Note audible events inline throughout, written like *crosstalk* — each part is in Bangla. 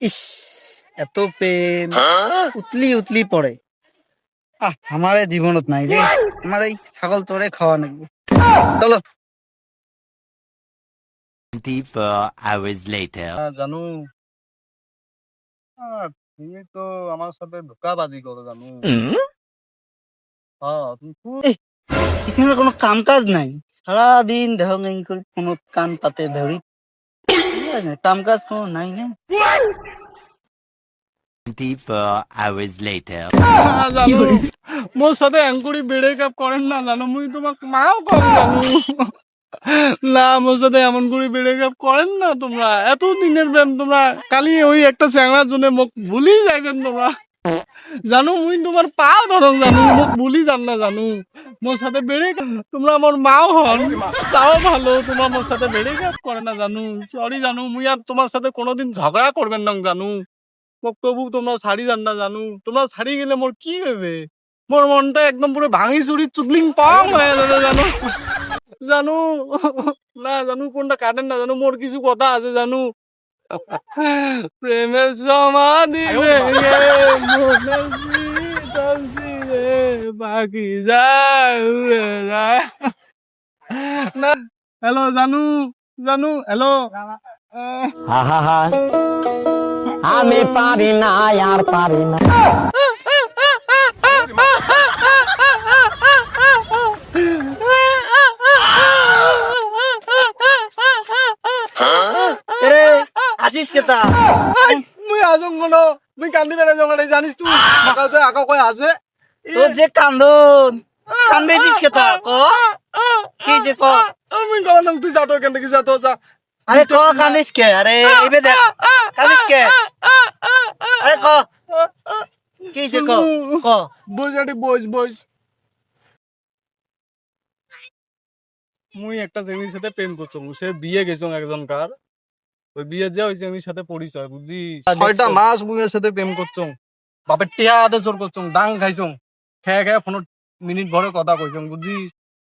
ইস এত প্রেম। উতলি উতলি পড়ে। আহ আমার জীবনত নাই রে। আমার এই ছাগল চড়ে খাওয়া নাকি চলো। 24 hours later. জানু। আহ, তুমি তো আমার সাথে ধোকাবাজি করো জানু। হ্যাঁ তুমি কোনো কাম কাজ নাই। সারাদিন দেহ নেই করে কোনো কান পাতে ধরি কাম কাজ কোনো নাই না। 24 hours later. জানু মোর সাথে অ্যাঙ্কুরি বেড়ে কাপ করেন না জানো মুই তোমাক মাও কম জানু। না মোর সাথে এমন করে বেড়ে কাপ করেন না তোমরা। এত দিনের প্রেম তোমরা। কালি ওই একটা চ্যাংড়ার জন্য মুখ ভুলি যাইবেন তোমরা। জানো মুই তোমার পা ধরন জানু, মোক ভুলি যান না জানু। মোর সাথে বেড়ে তোমরা আমার মাও হন, তাও ভালো তোমরা মোর সাথে বেড়ে কাপ করে না জানু। সরি জানু, মুই আর তোমার সাথে কোনোদিন ঝগড়া করবেন না জানু। মোক তবু তোমরা শাড়ি জান না জানু। তোমরা শাড়ি গেলে মোর কি হবে মোর মনটা একদম পুরো ভাঙি চুরি চুদলিং পং হয়ে যাবে জানো। জানু, না জানু কোনটা কাটেন না জানু মোর কিছু কথা আছে জানু। *laughs* প্রেমের সমাধি ভেঙে শীতল রে বাকি যায় উড়ে যায়। না হ্যালো জানু জানু হ্যালো। আহা আমি পারি না আর পারি না আসিস কেতা মুই আজং কোনো মুই কান্দি বেড়ে জঙ্গলে জানিস তুই মাকাতে আকা কয় আছে? তোর যে কান্দন কেতা ক কি? যে ক? আমি গেলাম তুই যা তো এখান থেকে যা আরে ক কান্দিস কে? আরে এবে দেখ কান্দিস কে? আরে ক। কি যে ক? ক। বস আরে বস বস। মুই একটা জেমির সাথে প্রেম করছ সে বিয়ে গেছো একজন কার ওই বিয়ে যা ওই জেমির সাথে পরিচয় বুঝলি ছয়টা মাস মুইয়ের সাথে প্রেম করছ বাপের টিয়া হাতে চোর করছ ডাং খাইছো খেয়ে খেয়ে ফোন মিনিট ভরে কথা কইছো বুঝলি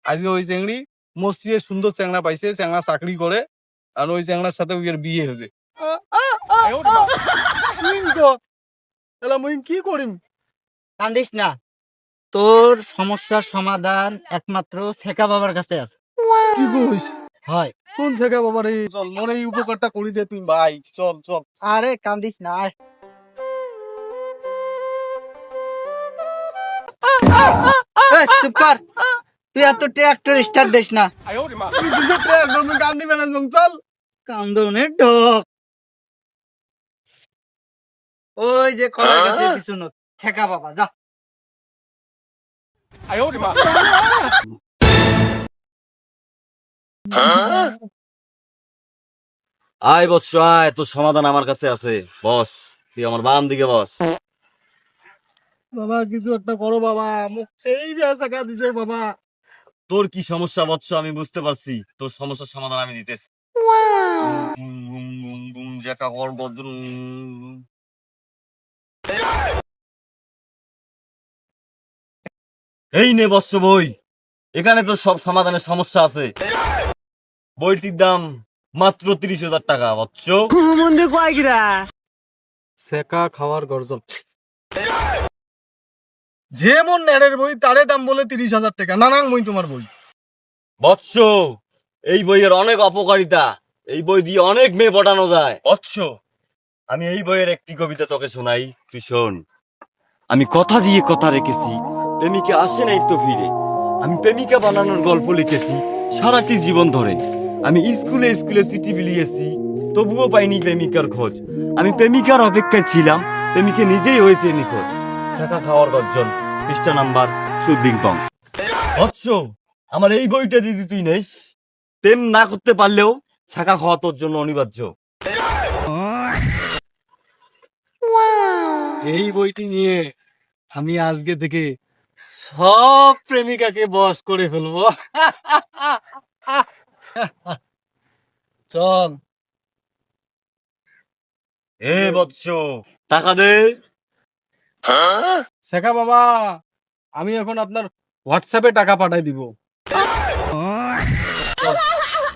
আজকে ওই চেংড়ি মসজিদে সুন্দর চ্যাংড়া পাইছে চ্যাংড়া চাকরি করে আর ওই চ্যাংড়ার সাথে ওই বিয়ে হবে তাহলে মুই কি করিম? কান্দিস না। তোর সমস্যার সমাধান একমাত্র শেখা বাবার কাছে আছে। কি কইস? হয়। কোন জায়গা বাবা রে? চল মোর এই উপকারটা করি দে তুই ভাই। চল চল। আরে কান্দিস না আয়। চুপ কর। তুই এত ট্রাক্টর স্টার্ট দিস না। মেলা চল। কান্দনের ঢোক। ওই যে গাছের পিছনে। ঠেকা বাবা যা। আয় আয় তোর সমাধান আমার কাছে আছে। বস তুই আমার বাম দিকে বস। বাবা কিছু একটা করো বাবা মুখ সেই বেসা দিছে বাবা। তোর কি সমস্যা বৎস আমি বুঝতে পারছি। তোর সমস্যার সমাধান আমি দিতেছি। কর। এই নে বৎস বই। এখানে তোর সব সমাধানের সমস্যা আছে। বইটির দাম মাত্র তিরিশ হাজার টাকা বৎস মন্দির কয় গিরা সেকা খাওয়ার গর্জন। যে মন নেড়ের বই তারে দাম বলে তিরিশ হাজার টাকা। না বই তোমার বই। বৎস এই বইয়ের অনেক অপকারিতা। এই বই দিয়ে অনেক মেয়ে পটানো যায়। বৎস আমি এই বইয়ের একটি কবিতা তোকে শোনাই। তুই শোন। আমি কথা দিয়ে কথা রেখেছি প্রেমিকা আসে নাই তো ফিরে। আমি প্রেমিকা বানানোর গল্প লিখেছি সারাটি জীবন ধরে। আমি স্কুলে স্কুলে চিঠি বিলিয়েছি তবুও পাইনি প্রেমিকার খোঁজ। আমি প্রেমিকার অপেক্ষায় ছিলাম। প্রেমিকা নিজেই হয়েছে নিখোঁজ। শাখা খাওয়ার গর্জন পৃষ্ঠা নাম্বার চুদ্দিং পং বৎস আমার এই বইটা যদি তুই নেস প্রেম না করতে পারলেও ছাকা খাওয়া তোর জন্য অনিবার্য। এই বইটি নিয়ে আমি আজকে থেকে সব প্রেমিকাকে বস করে ফেলব। *laughs* চল। এ বৎস। টাকা দে। শেখা বাবা আমি এখন আপনার হোয়াটসঅ্যাপে টাকা পাঠাই দিব। *laughs*